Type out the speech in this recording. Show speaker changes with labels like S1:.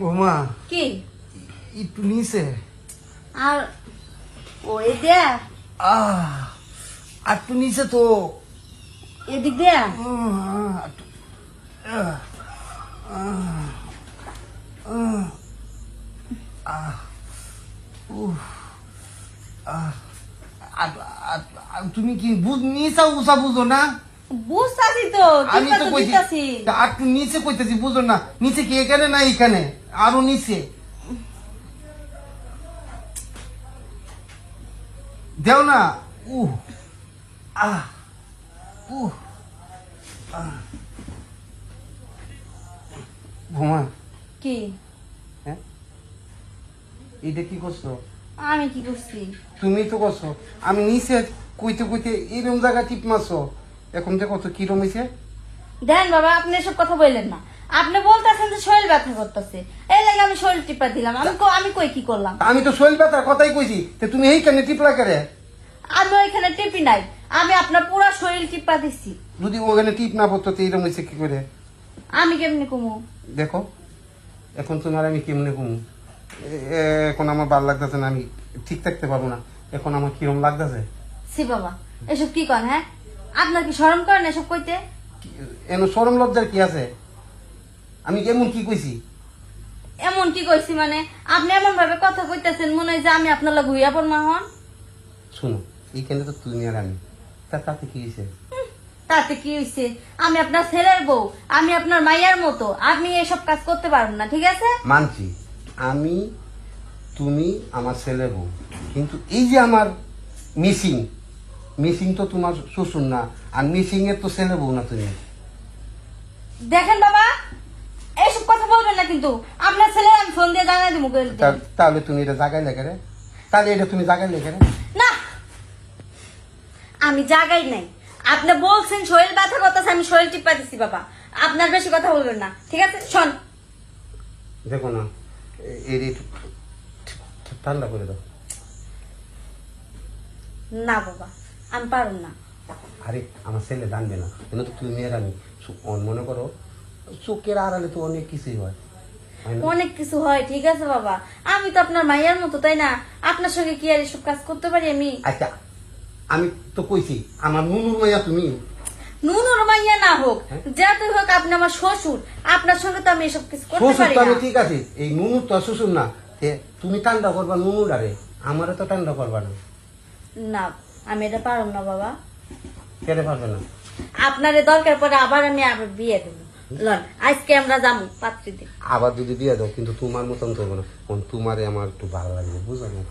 S1: ওমা
S2: কি?
S1: একটু নিচে।
S2: আর ওই
S1: আহ আর একটু নিচে তো।
S2: এদিক
S1: আর তুমি কি বুঝ নিচা উষা বুঝো না?
S2: বুঝতাছি তো
S1: আমি তো
S2: তো
S1: কইছি
S2: দিতাছি।
S1: তা আর নিচে কইতেছি বুঝো না নিচে কি এখানে না এখানে আরও নিচে। দেও না। উহ আহ উহ আহ। ঘুমা
S2: কি?
S1: হ্যাঁ? এটা কি করছ?
S2: আমি কি করছি?
S1: তুমি তো করছ। আমি নিচে কইতে কইতে এরম জায়গা টিপ মারছো। এখন দেখো তো কিরম হয়েছে
S2: দেন বাবা আপনি এসব কথা বললেন না। আপনি বলতেছেন যে শরীর ব্যথা করতেছে। এই লাগে আমি শরীর টিপা দিলাম। আমি আমি কই কি করলাম?
S1: আমি তো শৈল ব্যথার কথাই কইছি। তে তুমি এইখানে টিপলা করে?
S2: আমি ওইখানে টিপি নাই। আমি আপনার পুরো শরীর টিপা দিছি।
S1: যদি ওখানে টিপ না পড়তো তো এরম হয়েছে কি করে?
S2: আমি কেমনি কমু?
S1: দেখো এখন তোমার আমি কেমনে কমু? এখন আমার ভালো লাগতেছে না আমি ঠিক থাকতে পারব না। এখন আমার কিরম লাগতেছে?
S2: সি বাবা এসব কি করেন হ্যাঁ? আপনার কি শরম করেন এসব কইতে?
S1: এমন সরম লজ্জার কি আছে? আমি কেমন কি কইছি?
S2: এমন কি কইছি মানে? আপনি এমন ভাবে কথা কইতেছেন মনে হয় যে আমি আপনার লাগে হইয়া পড়মা হন।
S1: শুনো এইখানে তো তুমি আর আমি। তা তাতে কি হয়েছে
S2: হুম, তাতে কি হইছে? আমি আপনার ছেলের বউ আমি আপনার মাইয়ার মতো। আপনি এসব কাজ করতে পারবেন না ঠিক আছে?
S1: মানছি আমি তুমি আমার ছেলে বউ। কিন্তু এই যে আমার মিসিং মিসিং তো তোমার শ্বশুর না আর মিসিং এর তো ছেলে বউ না তুমি।
S2: দেখেন বাবা এইসব কথা বলবেন না কিন্তু। আপনার ছেলে আমি ফোন দিয়ে জানাই দিব
S1: তাহলে তুমি এটা জাগাই লেখে রে। তাহলে এটা তুমি জাগাই লেখে রে।
S2: না আমি জাগাই নাই। আপনি বলছেন শরীর ব্যথা করতেছে আমি শরীর টিপা দিছি বাবা। আপনার বেশি কথা বলবেন না ঠিক আছে? শোন।
S1: দেখো না এর ঠান্ডা করে দাও।
S2: না বাবা। আমি পারুম না।
S1: আরে আমার ছেলে জানবে না। কেন তো তুমি আর আমি মনে করো চোখের আড়ালে তো অনেক কিছুই হয়। হয়
S2: অনেক কিছু হয় ঠিক আছে বাবা। আমি তো আপনার মাইয়ার মতো তাই না? আপনার সঙ্গে কি আর এসব কাজ করতে পারি আমি?
S1: আচ্ছা আমি তো কইছি আমার নুনুর মাইয়া তুমি?
S2: নুনুর মাইয়া না হোক
S1: হ্যাঁ?
S2: যাতে হোক আপনি আমার শ্বশুর আপনার সঙ্গে তো আমি এসব কিছু করতে পারি না।
S1: ঠিক আছে। এই নুনুর তো শ্বশুর না। তুমি ঠান্ডা করবা নুনুর আরে আমারও তো ঠান্ডা করবা না।
S2: না আমি এটা পারব না বাবা।
S1: কেটে পারবে না।
S2: আপনারে দরকার পরে আবার আমি আবার বিয়ে দেবো। লন আজকে আমরা যাব পাত্রীতে
S1: আবার যদি দিয়ে দাও কিন্তু তোমার মতন করব না। তোমারে আমার একটু ভালো লাগবে বুঝলো? না